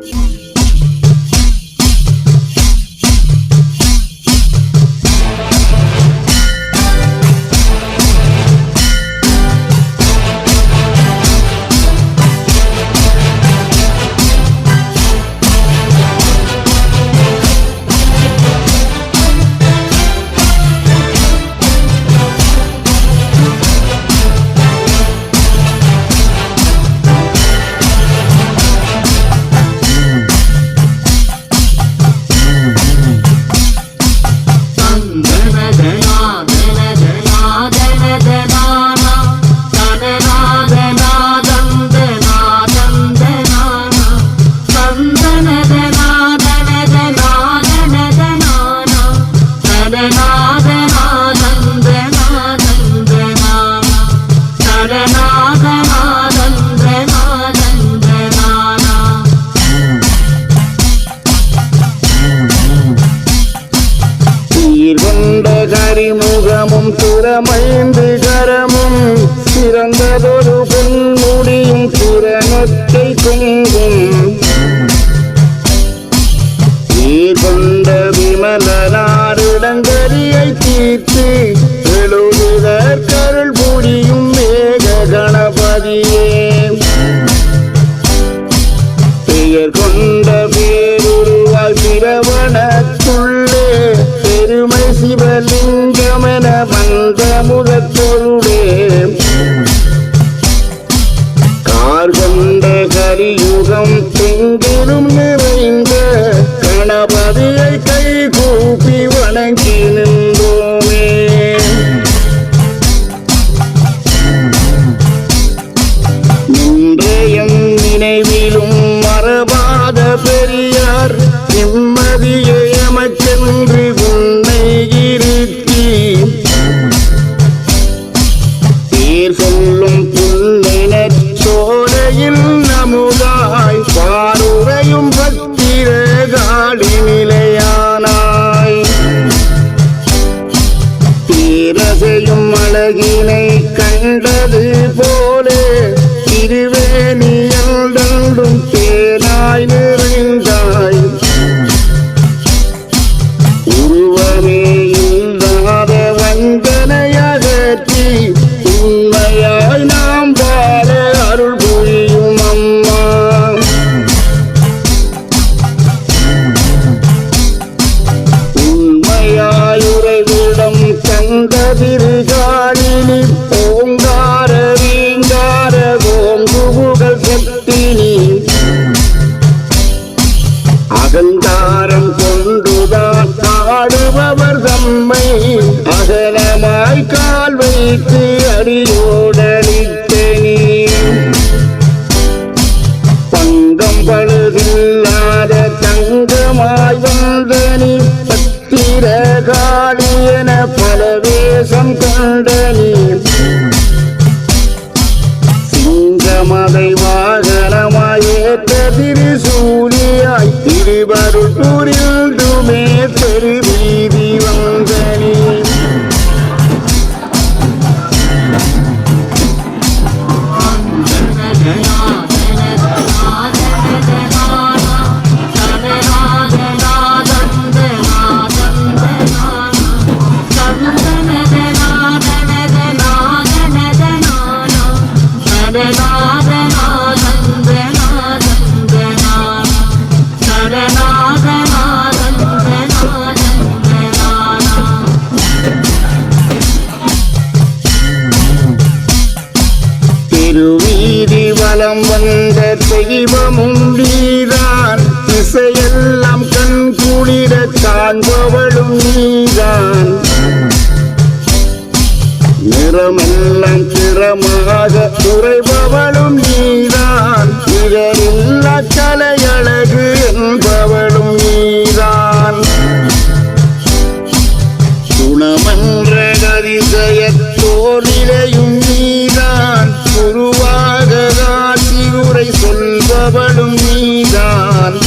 Yeah. அறிமுகமும் திறமைந்து கரமும் சிறந்ததொரு பொன்முடியும் திறனத்தை கொங்கும் சீர் கொண்ட விமலனாரிடங்கரியை தீர்த்து எழுதுதற் கருள் புரியும் மேக கணபதியே. பெயர் கொண்ட பேருருவால் பிரவணத்துள்ளே பெருமை சிவலிங்கமென கரியுகம் தெங்கிலும் நிறைந்த கணபதியை கை கூப்பி வணங்கி நின்றோமே. இன்றைய நினைவிலும் மறவாத பெரியார் நிம்மதியை அமைச்சென்று உன்னை இருத்தி பேர் சொல்லும் புல்லினச் சோலையில் பேரசையும் அழகினை கண்டது போலே திருவேணியல்டும் தேனாய் நிறைந்தாய் கண்டதிருகாலினி ஓங்கார வீங்கார ஓங்குபுகழ் சக்தினி அகங்காரம் கொண்டுதான் ஆடுபவர் தம்மை. அகலமாய் கால் வைத்து பழுதில்லாத தங்கமாய் வந்தனி நீ ஏற்ற திருசூலியாய் திருவருள் புரிந்துமே பெருவீதி வந்த நீ திருவீதி வலம் வந்த தெய்வமும் நீதான் திசையெல்லாம் கண் குளிர காண்பவளும் நீதான் நிறமெல்லாம் திறமாக குறைவு வாழ்பவளும் நீதான்.